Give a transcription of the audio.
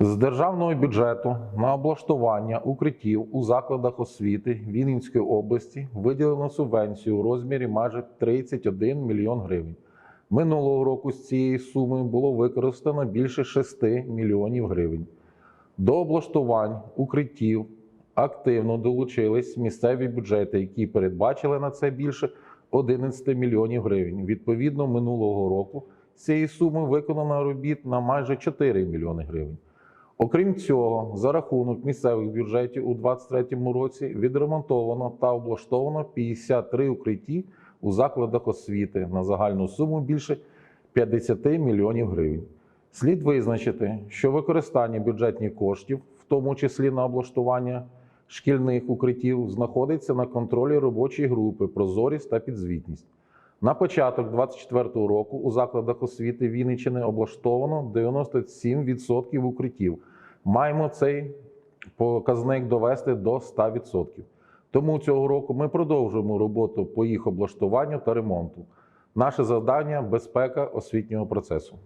З державного бюджету на облаштування укриттів у закладах освіти Вінницької області виділено субвенцію у розмірі майже 31 мільйон гривень. Минулого року з цієї суми було використано більше 6 мільйонів гривень. До облаштувань укриттів активно долучились місцеві бюджети, які передбачили на це більше 11 мільйонів гривень. Відповідно, минулого року з цієї суми виконано робіт на майже 4 мільйони гривень. Окрім цього, за рахунок місцевих бюджетів у 2023 році відремонтовано та облаштовано 53 укритті у закладах освіти на загальну суму більше 50 мільйонів гривень. Слід визначити, що використання бюджетних коштів, в тому числі на облаштування шкільних укриттів, знаходиться на контролі робочої групи Прозорість та підзвітність. На початок 2024 року у закладах освіти Вінниччини облаштовано 97% укриттів. Маємо цей показник довести до 100%. Тому цього року ми продовжуємо роботу по їх облаштуванню та ремонту. Наше завдання безпека освітнього процесу.